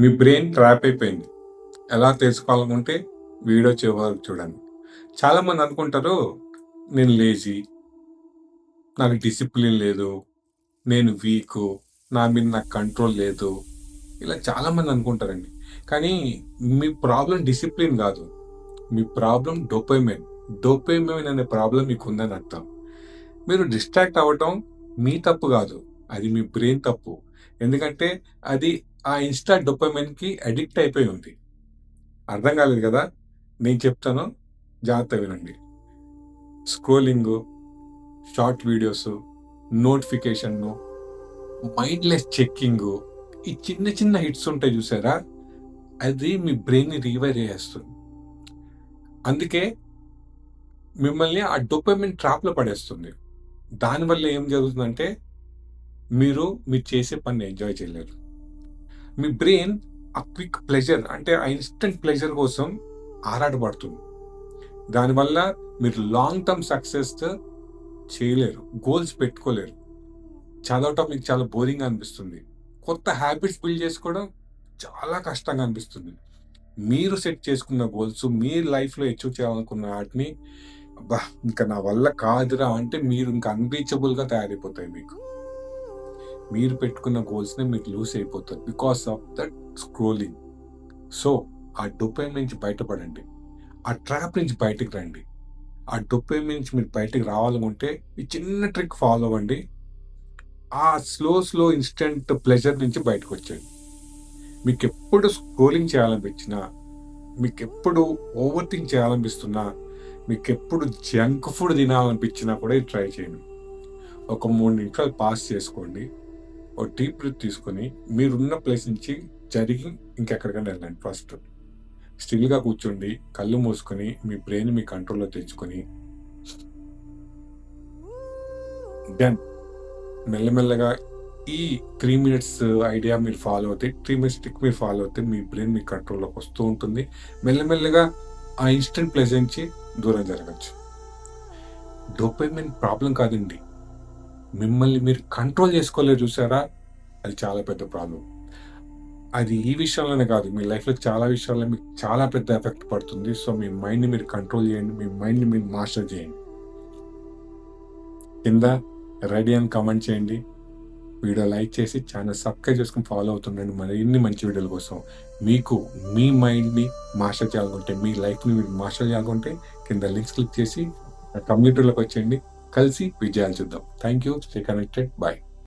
మీ brain trap అయిపోయింది. ఎలా తెలుసుకోవాలనుకుంటే వీడియో చివరికి చూడండి. చాలామంది అనుకుంటారు నేను లేజీ నాకు డిసిప్లిన్ లేదు నేను వీక్ నా మీద నాకు కంట్రోల్ లేదు. ఇలా చాలామంది అనుకుంటారండి. కానీ మీ ప్రాబ్లం డిసిప్లిన్ కాదు. మీ ప్రాబ్లం డోపైమెన్. డోపైమెన్ అనే ప్రాబ్లం మీకు ఉందని అర్థం. మీరు డిస్ట్రాక్ట్ అవ్వటం మీ తప్పు కాదు. అది మీ బ్రెయిన్ తప్పు. ఎందుకంటే అది ఆ ఇన్స్టా డొపైమెన్కి అడిక్ట్ అయిపోయి ఉంది. అర్థం కాలేదు కదా? నేను చెప్తాను జాగ్రత్త వినండి. Scrolling short videos notification mindless checking ఈ చిన్న చిన్న హిట్స్ ఉంటాయి చూసారా? అది మీ బ్రెయిన్ని రీవైర్ చేస్తుంది అందుకే మిమ్మల్ని ఆ డొపమిన్ ట్రాప్లో పడేస్తుంది. దానివల్ల ఏం జరుగుతుందంటే మీరు మీరు చేసే పని ఎంజాయ్ చేయలేరు. మీ బ్రెయిన్ ఆ క్విక్ ప్లెజర్ అంటే ఆ ఇన్స్టెంట్ ప్లెజర్ కోసం ఆరాటపడుతుంది. దానివల్ల మీరు లాంగ్ టర్మ్ సక్సెస్ చేయలేరు గోల్స్ పెట్టుకోలేరు. చదవటం మీకు చాలా బోరింగ్ అనిపిస్తుంది. కొత్త హ్యాబిట్స్ బిల్డ్ చేసుకోవడం చాలా కష్టంగా అనిపిస్తుంది. మీరు సెట్ చేసుకున్న గోల్స్ మీ లైఫ్లో అచీవ్ చేయాలనుకున్న వాటిని అబ్బా ఇంకా నా వల్ల కాదురా అంటే మీరు ఇంకా అన్రీచబుల్గా తయారైపోతాయి మీకు. మీరు పెట్టుకున్న గోల్స్ని మీకు లూస్ అయిపోతారు because of that scrolling so ఆ డొపైన్ నుంచి బయటపడండి. ఆ ట్రాప్ నుంచి బయటకు రండి. ఆ డొపైన్ నుంచి మీరు బయటకు రావాలనుకుంటే ఈ చిన్న ట్రిక్ ఫాలో అవ్వండి. ఆ స్లో స్లో ఇన్స్టెంట్ ప్లెజర్ నుంచి బయటకు వచ్చేయండి. మీకు ఎప్పుడు స్క్రోలింగ్ చేయాలనిపించినా మీకు ఎప్పుడు ఓవర్ థింక్ చేయాలనిపిస్తున్నా మీకు ఎప్పుడు జంక్ ఫుడ్ తినాలనిపించినా కూడా ఇది ట్రై చేయండి. ఒక మూడు నిమిషాలు పాస్ చేసుకోండి. ఒక డీప్ బ్రీత్ తీసుకొని మీరున్న ప్లేస్ నుంచి జరిగి ఇంకెక్కడికైనా వెళ్ళండి ఫస్ట్ స్టిల్గా కూర్చోండి కళ్ళు మూసుకొని మీ బ్రెయిన్ మీ కంట్రోల్లో తెచ్చుకొని దెన్ మెల్లమెల్లగా ఈ త్రీ మినిట్స్ ఐడియా మీరు ఫాలో అవుతే త్రీ మినిట్స్ టిక్ మీరు ఫాలో అవుతే మీ బ్రెయిన్ మీ కంట్రోల్లోకి వస్తూ ఉంటుంది. మెల్లమెల్లగా ఆ ఇన్స్టెంట్ ప్లేస్ నుంచి దూరం జరగచ్చు. డోపైమెన్ ప్రాబ్లం కాదండి. మిమ్మల్ని మీరు కంట్రోల్ చేసుకోలేరు చూసారా? అది చాలా పెద్ద ప్రాబ్లం అది ఈ విషయంలోనే కాదు మీ లైఫ్లో చాలా విషయాల్లో మీకు చాలా పెద్ద ఎఫెక్ట్ పడుతుంది. సో మీ మైండ్ని మీరు కంట్రోల్ చేయండి మీ మైండ్ని మీరు మాస్టర్ చేయండి. కింద రెడీ అని కమెంట్ చేయండి. వీడియో లైక్ చేసి ఛానల్ సబ్స్క్రైబ్ చేసుకుని ఫాలో అవుతుండండి. మరిన్ని మంచి వీడియోల కోసం మీకు మీ మైండ్ని మాస్టర్ చేయాలనుకుంటే మీ లైఫ్ని మీరు మాస్టర్ చేయాలనుకుంటే కింద లింక్స్ క్లిక్ చేసి కమ్యూనిటీలోకి వచ్చేయండి. కలిసి విజయాలు చూద్దాం. Thank you stay connected bye